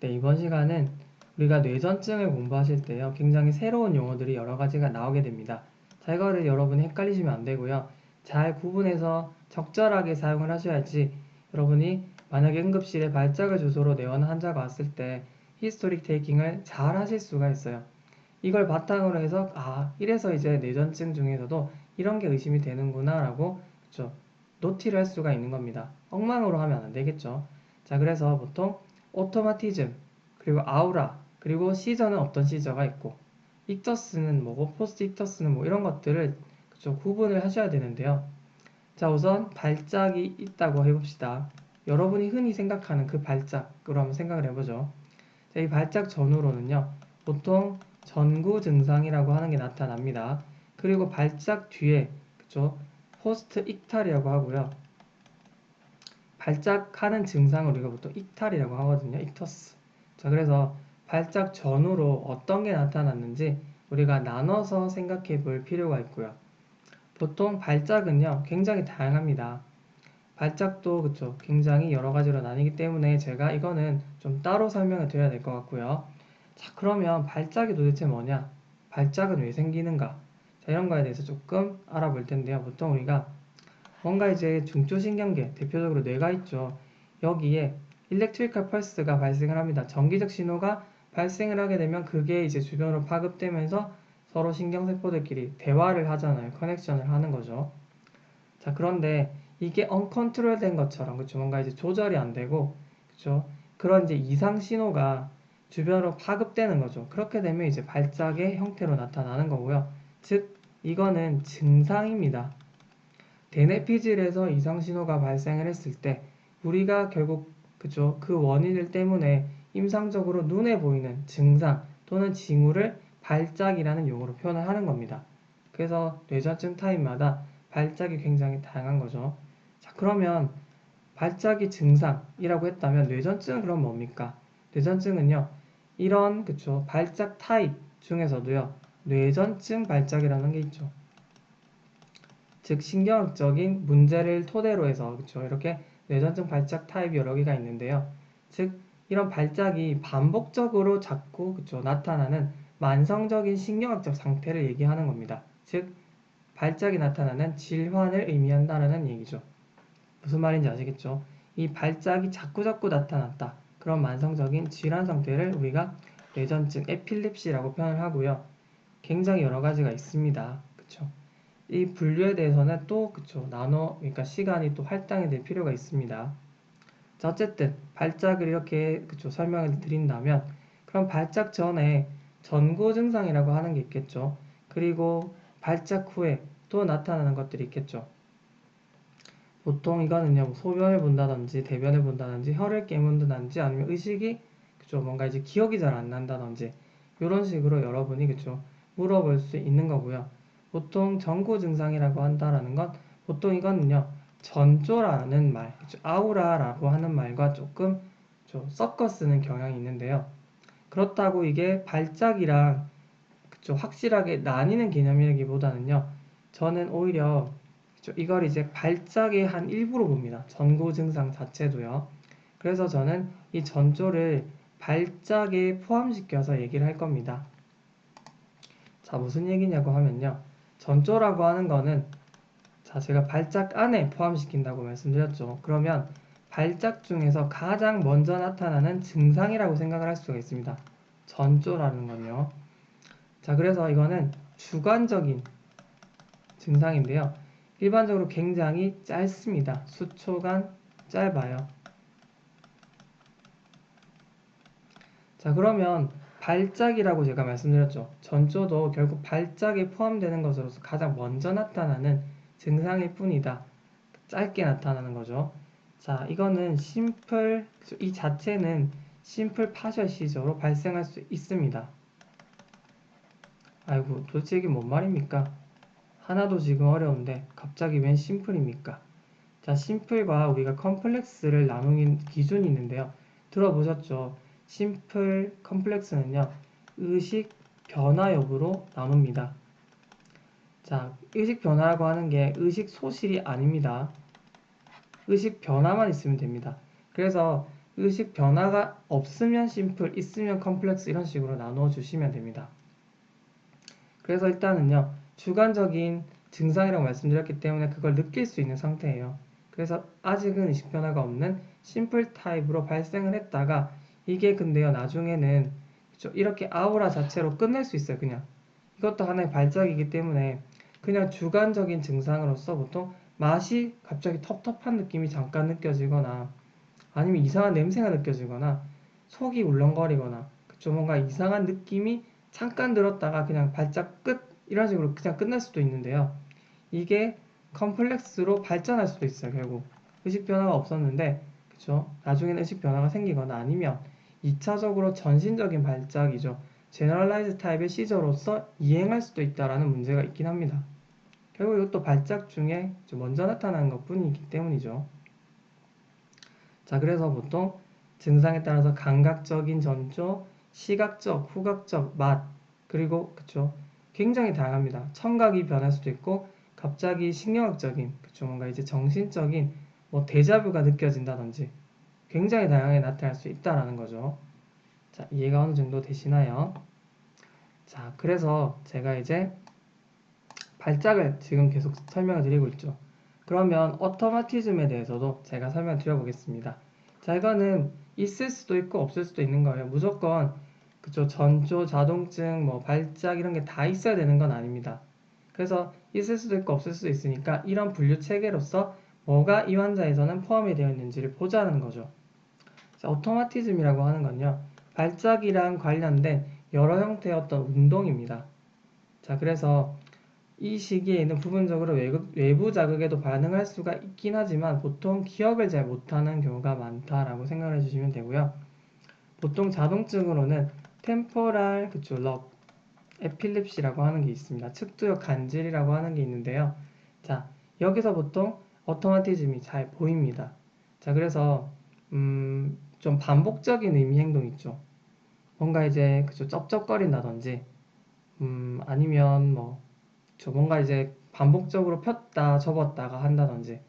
네, 이번 시간은 우리가 뇌전증을 공부하실 때요. 굉장히 새로운 용어들이 여러 가지가 나오게 됩니다. 자, 이거를 여러분이 헷갈리시면 안 되고요. 잘 구분해서 적절하게 사용을 하셔야지 여러분이 만약에 응급실에 발작을 주소로 내원 환자가 왔을 때 히스토릭 테이킹을 잘 하실 수가 있어요. 이걸 바탕으로 해서 아 이래서 이제 뇌전증 중에서도 이런 게 의심이 되는구나 라고 그쵸 노티를 할 수가 있는 겁니다. 엉망으로 하면 안 되겠죠. 자 그래서 보통 오토마티즘 그리고 아우라 그리고 시저는 어떤 시저가 있고 익터스는 뭐고 포스트 익터스는 뭐 이런 것들을 그쵸 구분을 하셔야 되는데요. 자 우선 발작이 있다고 해봅시다. 여러분이 흔히 생각하는 그 발작으로 한번 생각을 해보죠. 자, 이 발작 전후로는요 보통 전구 증상이라고 하는 게 나타납니다. 그리고 발작 뒤에 그쵸 포스트 익탈이라고 하고요. 발작하는 증상을 우리가 보통 익탈이라고 하거든요. 익터스. 자, 그래서 발작 전후로 어떤 게 나타났는지 우리가 나눠서 생각해 볼 필요가 있고요. 보통 발작은요, 굉장히 다양합니다. 발작도 그쵸, 굉장히 여러 가지로 나뉘기 때문에 제가 이거는 좀 따로 설명을 드려야 될 것 같고요. 자, 그러면 발작이 도대체 뭐냐? 발작은 왜 생기는가? 자, 이런 거에 대해서 조금 알아볼 텐데요. 보통 우리가 뭔가 이제 중초신경계, 대표적으로 뇌가 있죠. 여기에 일렉트리컬 펄스가 발생을 합니다. 전기적 신호가 발생을 하게 되면 그게 이제 주변으로 파급되면서 서로 신경세포들끼리 대화를 하잖아요. 커넥션을 하는 거죠. 자, 그런데 이게 언컨트롤 된 것처럼, 그쵸. 뭔가 이제 조절이 안 되고, 그쵸. 그런 이제 이상 신호가 주변으로 파급되는 거죠. 그렇게 되면 이제 발작의 형태로 나타나는 거고요. 즉, 이거는 증상입니다. 대뇌피질에서 이상 신호가 발생을 했을 때 우리가 결국 그죠 그 원인을 때문에 임상적으로 눈에 보이는 증상 또는 징후를 발작이라는 용어로 표현을 하는 겁니다. 그래서 뇌전증 타입마다 발작이 굉장히 다양한 거죠. 자 그러면 발작이 증상이라고 했다면 뇌전증은 그럼 뭡니까? 뇌전증은요 이런 그쵸 발작 타입 중에서도요 뇌전증 발작이라는 게 있죠. 즉 신경학적인 문제를 토대로 해서 그쵸 이렇게 뇌전증 발작 타입이 여러 개가 있는데요. 즉 이런 발작이 반복적으로 자꾸 그쵸 나타나는 만성적인 신경학적 상태를 얘기하는 겁니다. 즉 발작이 나타나는 질환을 의미한다는 얘기죠. 무슨 말인지 아시겠죠? 이 발작이 자꾸자꾸 나타났다. 그런 만성적인 질환 상태를 우리가 뇌전증, 에필립시라고 표현을 하고요. 굉장히 여러 가지가 있습니다. 그쵸? 이 분류에 대해서는 또 그쵸 나눠 그러니까 시간이 또 할당이 될 필요가 있습니다. 자 어쨌든 발작을 이렇게 그쵸 설명을 드린다면 그럼 발작 전에 전고 증상이라고 하는 게 있겠죠. 그리고 발작 후에 또 나타나는 것들이 있겠죠. 보통 이거는요 뭐 소변을 본다든지 대변을 본다든지 혀를 깨문다든지 아니면 의식이 그쵸 뭔가 이제 기억이 잘 안 난다든지 이런 식으로 여러분이 그쵸 물어볼 수 있는 거고요. 보통 전고 증상이라고 한다라는 건 보통 이거는요 전조라는 말, 그쵸? 아우라라고 하는 말과 조금 섞어 쓰는 경향이 있는데요. 그렇다고 이게 발작이랑 그쵸? 확실하게 나뉘는 개념이라기보다는요. 저는 오히려? 이걸 이제 발작의 한 일부로 봅니다. 전고 증상 자체도요. 그래서 저는 이 전조를 발작에 포함시켜서 얘기를 할 겁니다. 자, 무슨 얘기냐고 하면요. 전조라고 하는 거는 자, 제가 발작 안에 포함시킨다고 말씀드렸죠. 그러면 발작 중에서 가장 먼저 나타나는 증상이라고 생각을 할 수가 있습니다. 전조라는 건요. 자, 그래서 이거는 주관적인 증상인데요. 일반적으로 굉장히 짧습니다. 수초간 짧아요. 자, 그러면 발작이라고 제가 말씀드렸죠. 전조도 결국 발작에 포함되는 것으로서 가장 먼저 나타나는 증상일 뿐이다. 짧게 나타나는 거죠. 자, 이거는 심플, 이 자체는 심플 파셜 시저로 발생할 수 있습니다. 아이고, 도대체 이게 뭔 말입니까? 하나도 지금 어려운데 갑자기 웬 심플입니까? 자, 심플과 우리가 컴플렉스를 나누는 기준이 있는데요. 들어보셨죠? 심플 컴플렉스는요. 의식 변화 여부로 나눕니다. 자, 의식 변화라고 하는 게 의식 소실이 아닙니다. 의식 변화만 있으면 됩니다. 그래서 의식 변화가 없으면 심플, 있으면 컴플렉스 이런 식으로 나누어 주시면 됩니다. 그래서 일단은요, 주관적인 증상이라고 말씀드렸기 때문에 그걸 느낄 수 있는 상태예요. 그래서 아직은 의식 변화가 없는 심플 타입으로 발생을 했다가 이게 근데요, 나중에는 그쵸, 이렇게 아우라 자체로 끝낼 수 있어요, 그냥. 이것도 하나의 발작이기 때문에 그냥 주관적인 증상으로서 보통 맛이 갑자기 텁텁한 느낌이 잠깐 느껴지거나 아니면 이상한 냄새가 느껴지거나 속이 울렁거리거나 그쵸 뭔가 이상한 느낌이 잠깐 들었다가 그냥 발작 끝 이런 식으로 그냥 끝날 수도 있는데요. 이게 컴플렉스로 발전할 수도 있어요. 결국 의식 변화가 없었는데 그쵸 나중에는 의식 변화가 생기거나 아니면 2차적으로 전신적인 발작이죠. 제너럴라이즈 타입의 시저로서 이행할 수도 있다라는 문제가 있긴 합니다. 결국 이것도 발작 중에 좀 먼저 나타나는 것 뿐이기 때문이죠. 자, 그래서 보통 증상에 따라서 감각적인 전조, 시각적, 후각적, 맛, 그리고 그쵸 굉장히 다양합니다. 청각이 변할 수도 있고 갑자기 신경학적인 그쵸 뭔가 이제 정신적인 뭐 데자뷰가 느껴진다든지 굉장히 다양하게 나타날 수 있다라는 거죠. 자, 이해가 어느 정도 되시나요? 자, 그래서 제가 이제 발작을 지금 계속 설명을 드리고 있죠. 그러면 오토마티즘에 대해서도 제가 설명 드려보겠습니다. 자, 이거는 있을 수도 있고 없을 수도 있는 거예요. 무조건 그쵸 전조, 자동증, 뭐 발작 이런 게 다 있어야 되는 건 아닙니다. 그래서 있을 수도 있고 없을 수도 있으니까 이런 분류 체계로서 뭐가 이 환자에서는 포함이 되어 있는지를 보자는 거죠. 자, 오토마티즘이라고 하는 건요. 발작이랑 관련된 여러 형태의 어떤 운동입니다. 자, 그래서 이 시기에는 부분적으로 외부, 자극에도 반응할 수가 있긴 하지만 보통 기억을 잘 못하는 경우가 많다라고 생각을 해주시면 되고요. 보통 자동증으로는 템포랄 그쵸 럽 에필립시라고 하는 게 있습니다. 측두역 간질이라고 하는 게 있는데요. 자 여기서 보통 오토마티즘이 잘 보입니다. 자 그래서 음, 좀 반복적인 의미 행동 있죠. 뭔가 이제 그쵸 쩝쩝거린다든지 음, 아니면 뭐 저 뭔가 이제 반복적으로 폈다 접었다가 한다든지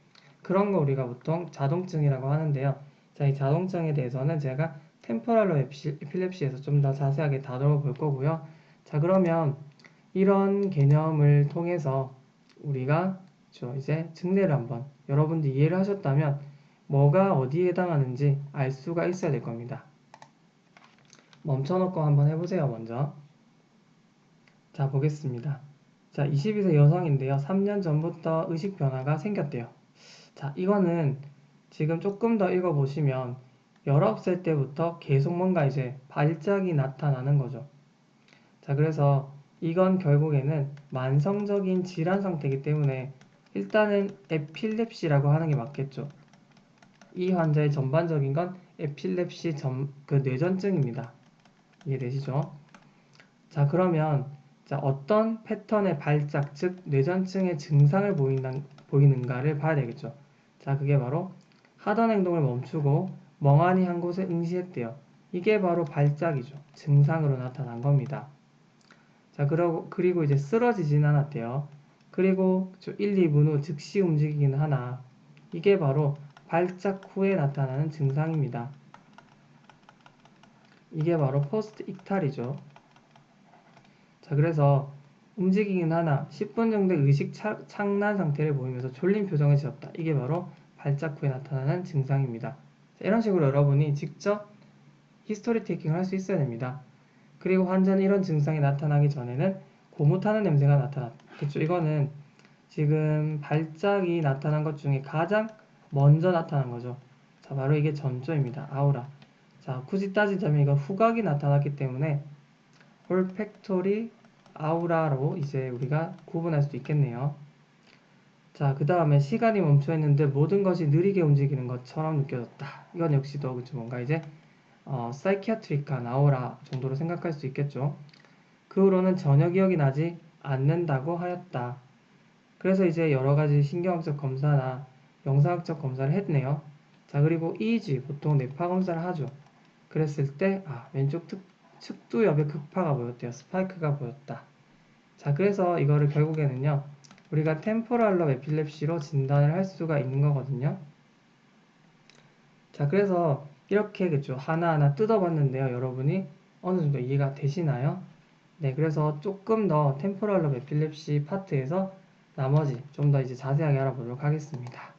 그런 거 우리가 보통 자동증이라고 하는데요. 자, 이 자동증에 대해서는 제가 템포랄로 에필lep시에서 좀 더 자세하게 다뤄볼 거고요. 자, 그러면 이런 개념을 통해서 우리가 저 이제 증례를 한번 여러분들 이해를 하셨다면 뭐가 어디에 해당하는지 알 수가 있어야 될 겁니다. 멈춰놓고 한번 해보세요, 먼저. 자, 보겠습니다. 자, 22세 여성인데요. 3년 전부터 의식 변화가 생겼대요. 자, 이거는 지금 조금 더 읽어보시면 19살 때부터 계속 뭔가 이제 발작이 나타나는 거죠. 자, 그래서 이건 결국에는 만성적인 질환 상태이기 때문에 일단은 에필lep시라고 하는 게 맞겠죠. 이 환자의 전반적인 건 에필lep시 전, 그 뇌전증입니다. 이해되시죠? 자, 그러면 자, 어떤 패턴의 발작, 즉 뇌전증의 증상을 보인다, 보이는가를 봐야 되겠죠. 자, 그게 바로 하던 행동을 멈추고 멍하니 한 곳에 응시했대요. 이게 바로 발작이죠. 증상으로 나타난 겁니다. 자, 그러고, 그리고 이제 쓰러지진 않았대요. 그리고 1, 2분 후 즉시 움직이긴 하나. 이게 바로 발작 후에 나타나는 증상입니다. 이게 바로 포스트 익탈이죠. 자, 그래서 움직이긴 하나 10분 정도 의식 차, 창난 상태를 보이면서 졸린 표정을 지었다. 이게 바로 발작 후에 나타나는 증상입니다. 자, 이런 식으로 여러분이 직접 히스토리 테이킹을 할 수 있어야 됩니다. 그리고 환자는 이런 증상이 나타나기 전에는 고무 타는 냄새가 나타났 겠죠. 이거는 지금 발작이 나타난 것 중에 가장 먼저 나타난 거죠. 자, 바로 이게 전조입니다. 아우라. 자, 굳이 따지자면 이건 후각이 나타났기 때문에 올팩토리 아우라로 이제 우리가 구분할 수도 있겠네요. 자, 그 다음에 시간이 멈춰 있는데 모든 것이 느리게 움직이는 것처럼 느껴졌다. 이건 역시도 그쵸 뭔가 이제 어, 사이키아트리카 나오라 정도로 생각할 수 있겠죠. 그 후로는 전혀 기억이 나지 않는다고 하였다. 그래서 이제 여러 가지 신경학적 검사나 영상학적 검사를 했네요. 자, 그리고 EEG, 보통 뇌파 검사를 하죠. 그랬을 때, 아, 왼쪽 특, 측두엽에 극파가 보였대요. 스파이크가 보였다. 자, 그래서 이거를 결국에는요, 우리가 템포랄러 에필lep시로 진단을 할 수가 있는 거거든요. 자, 그래서 이렇게 그죠 하나하나 뜯어봤는데요 여러분이 어느 정도 이해가 되시나요? 네 그래서 조금 더 템포럴 로브 에필lep시 파트에서 나머지 좀 더 이제 자세하게 알아보도록 하겠습니다.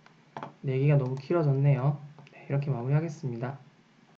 네, 얘기가 너무 길어졌네요. 네, 이렇게 마무리하겠습니다